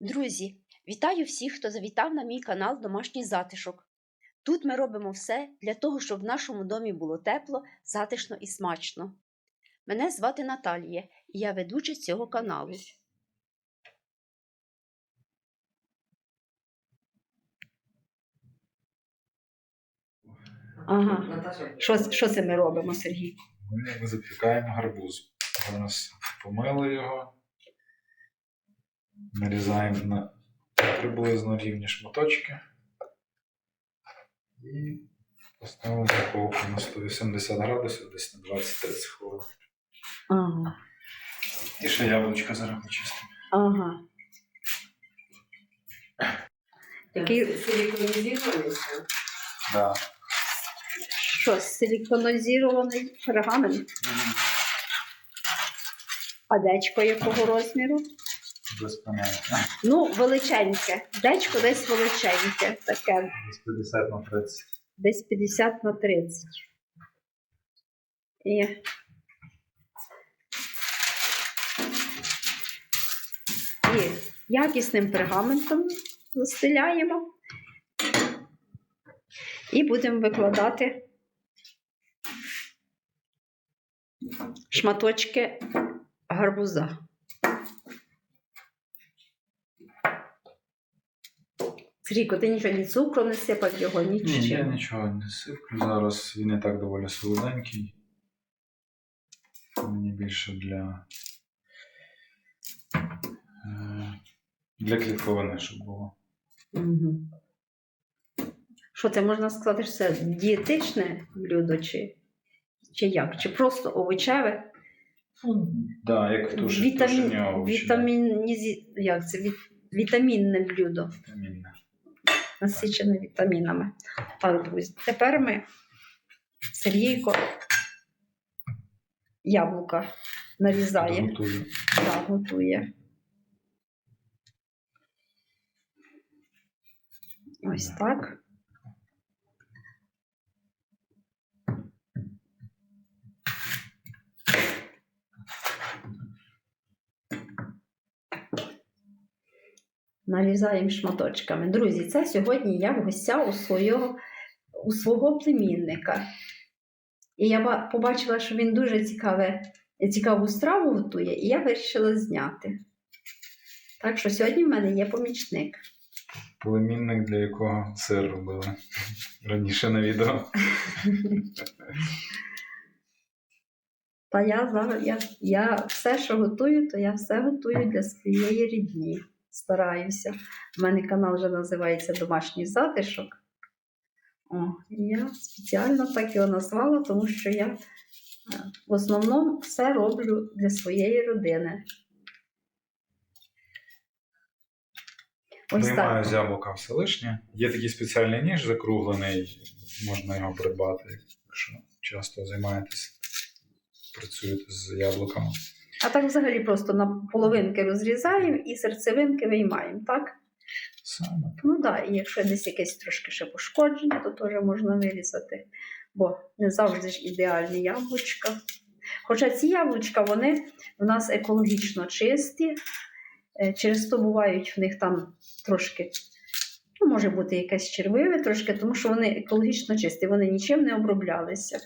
Друзі, вітаю всіх, хто завітав на мій канал Домашній затишок. Тут ми робимо все для того, щоб в нашому домі було тепло, затишно і смачно. Мене звати Наталія, і я ведуча цього каналу. Ага. Що, що це ми робимо, Сергій? Ми запікаємо гарбуз. Зараз помили його, нарізаємо на приблизно рівні шматочки і поставимо духовку на 180 градусів десь на 20-30 хвилин. Ага. І ще яблучка зараз почистимо. Ага. Який- силиконизированный? Да. Що, силіконізований пергамент? А дечко якого розміру? Без. Ну, величеньке. Дечко десь величеньке, таке, Десь 50 на 30. десь 50 на 30. І... І якісним пергаментом застеляємо. І будемо викладати шматочки гарбуза. Сріко, ти нічого ні цукру не сипав його, Ні, я нічого. нічого не сиплю. Зараз він і так доволі солоденький. Мені більше для. е, Для клітковини, щоб було. Що це можна сказати, що це дієтичне блюдо, чи, чи як? Чи просто овочеве? Ну, да, як туш, Вітамін, овочі. вітамінізі... як це? Вітамінне блюдо, вітамінне. Насичене вітамінами. Так, друзі, тепер ми Сергійко яблука нарізає, готує. так, готує. Ось так. Нарізаємо шматочками. Друзі, це сьогодні я в гостях у свого, у свого племінника. І я побачила, що він дуже цікаве, цікаву страву готує, і я вирішила зняти. Так що сьогодні в мене є помічник. Племінник, для якого сир робили раніше на відео. Та я я, я все, що готую, то я все готую для своєї рідні. Стараюся. У мене канал вже називається Домашній затишок. О, я спеціально так його назвала, тому що я е, в основному все роблю для своєї родини. Ось Виймаю з яблука все лишнє. Є такий спеціальний ніж закруглений, можна його придбати, якщо часто займаєтесь, працюєте з яблуками. А так взагалі просто на половинки розрізаємо і серцевинки виймаємо, так? Саме. Ну так, і якщо десь якесь трошки ще пошкодження, то теж можна вирізати, бо не завжди ж ідеальні яблучка. Хоча ці яблучка, вони в нас екологічно чисті, е, через то бувають в них там трошки, ну, може бути якесь червиве трошки, тому що вони екологічно чисті, вони нічим не оброблялися.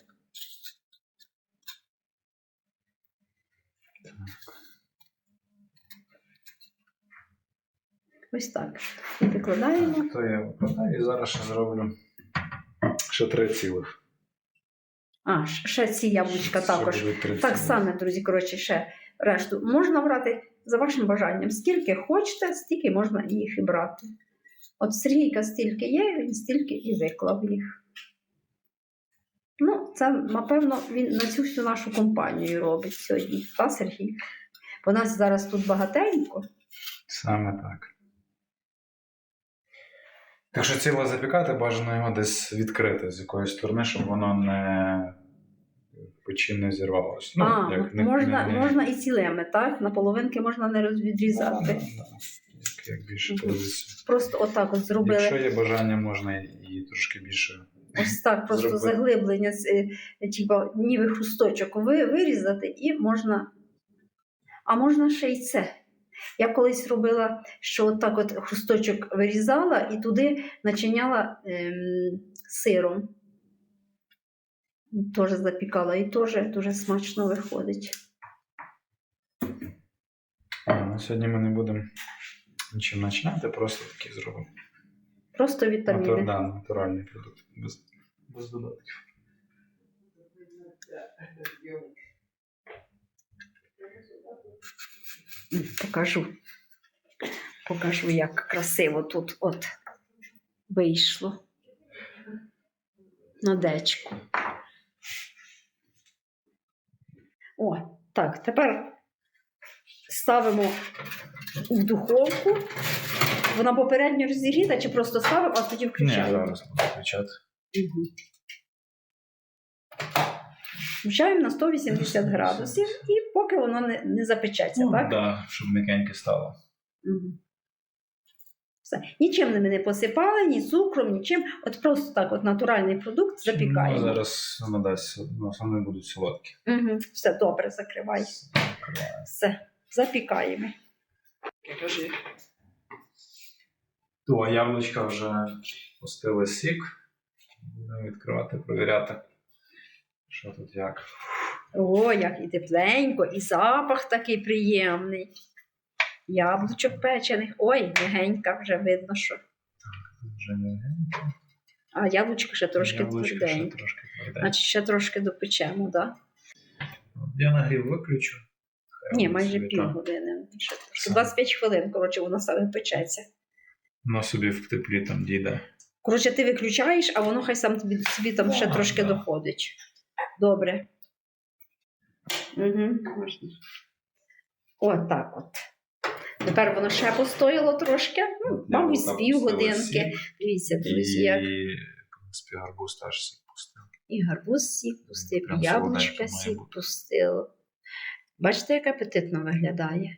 Ось так. І викладаємо. То я викладаю і зараз ще зроблю ще три цілих. А, ще ці яблучка Ще також. будуть три Так цілих. само, друзі, коротше, ще решту. Можна брати за вашим бажанням. Скільки хочете, стільки можна їх і брати. От Сергійка стільки є, він стільки і виклав їх. Ну, це, напевно, він на цю всю нашу компанію робить сьогодні. Та, Сергій? Бо нас зараз тут багатенько. Саме так. Так що ціле запікати, бажано його десь відкрити з якоїсь сторони, щоб воно не печі не зірвалося. Ну, а, як не- можна, не- не- можна і цілими, так? На половинки можна не Да, розвідрізати. да, да. Як, як більше традицію. Просто отак от зробили. Якщо є бажання, можна і трошки більше. Ось так, просто Зробити. заглиблення, е, типу, ніби хусточок ви, вирізати, і можна. А можна ще й це. Я колись робила, що от так от хусточок вирізала і туди начиняла ем, сиром. Теж запікала, і теж дуже смачно виходить. А, ну, сьогодні ми не будемо нічим начинати, просто такі зробимо. Просто Натур, да, натуральний продукт. Без, без додатків. Покажу. Покажу, як красиво тут от вийшло. На дечку. О, так, тепер ставимо в духовку. Вона попередньо розігріта, чи просто ставимо, а тоді Ні, включаємо. зараз буду включати. Мгм. Включаємо на 180 градусів і поки воно не, не запечеться, так? Да, щоб м'якеньке стало. Мгм. Все. Нічим ми не посипали, ні цукром, нічим. От просто так, от натуральний продукт Ну, запікаємо. зараз воно дасть, ну, вони будуть солодкі. Угу. Все добре, закривай. Все, запікаємо. Кажи. То яблучка вже пустили сік. Будемо відкривати, провіряти. Що тут як. О, як і тепленько, і запах такий приємний. Яблучок печених. Ой, легенька вже видно, що. Тут вже не А яблучко ще трошки тверденьке. Значить, ще трошки допечемо, так? Да? Я нагрів виключу. Хай Ні, майже собі пів там. години. Ще трошки. Саме. 25 хвилин, коротше, воно саме печеться. Воно собі в теплі там дійде. Коротше, ти виключаєш, а воно хай сам тобі собі там ще трошки да. доходить. Добре. Угу, можна. От так от. Тепер воно ще постояло трошки, ну, мабуть, з півгодинки. Дивіться, друзі, як І, в принципі, гарбуз теж сік пустив. і гарбуз сік пустив, і яблучка сік пустило. Бачите, як апетитно виглядає.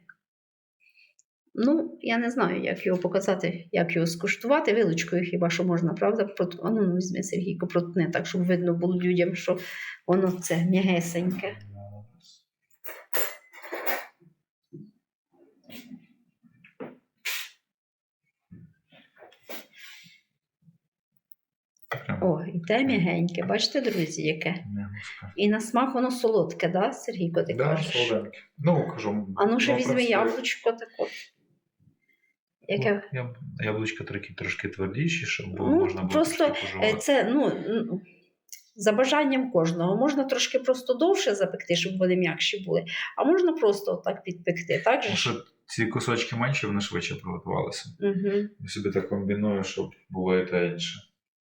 Ну, я не знаю, як його показати, як його скуштувати. Вилочкою хіба що можна, правда? Прот... А ну, візьми Сергійко, протни, так, щоб видно було людям, що воно це м'ягесеньке. О, і те м'ягеньке. Бачите, друзі, яке? І на смак воно солодке, да, Сергійко, ти Да, кажеш? солоденьке. Ну, кажу. А ну ще візьми яблучко таке. Яке Ну, Яблучка трошки, трошки твердіші, щоб Ну, можна було просто, Е. Це ну, за бажанням кожного. Можна трошки просто довше запекти, щоб вони м'якші були, а можна просто так підпекти. Так же? Що ці кусочки менші, вони швидше приготувалися. Угу. Я собі так комбіную, щоб було і те інше.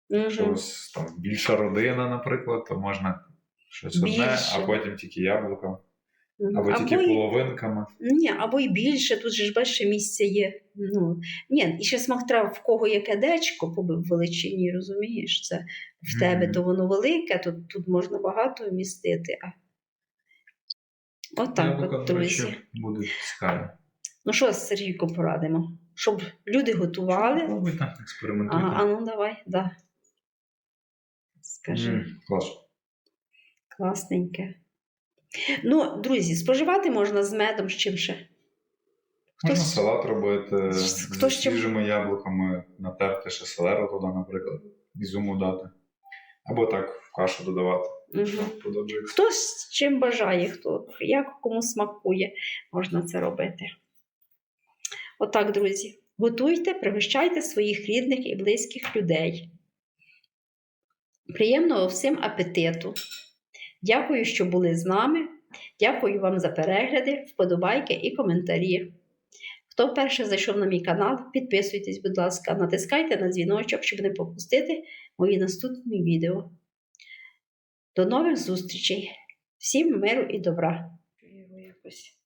Якщо Угу. вас там більша родина, наприклад, то можна щось одне, а потім тільки яблука, або Або, тільки половинками. ні, або і більше, тут же ж бачиш, ще місце є. Ну, ні, і ще смак треба в кого яке дечко по величині, розумієш? Це в тебе то воно велике, тут, тут можна багато вмістити. А... Отак, Яблука, от, друзі. речі, будуть. Ну що з Сергійком порадимо? Щоб люди готували. Пробуйте, експериментуйте. Ага, а ну давай, да. Скажи, М, клас. класненьке. Ну, друзі, споживати можна з медом з чим ще. Можна Хтось- салат робити Хтось з чим- свіжими яблуками, натерти ще селеру туди, наприклад, ізюму дати. Або так в кашу додавати. Що подобається. Хтось чим бажає, хто як кому смакує, можна це робити. Отак, друзі, готуйте, пригощайте своїх рідних і близьких людей. Приємного всім апетиту! Дякую, що були з нами. Дякую вам за перегляди, вподобайки і коментарі. Хто вперше зайшов на мій канал, підписуйтесь, будь ласка, натискайте на дзвіночок, щоб не пропустити мої наступні відео. До нових зустрічей! Всім миру і добра! Якось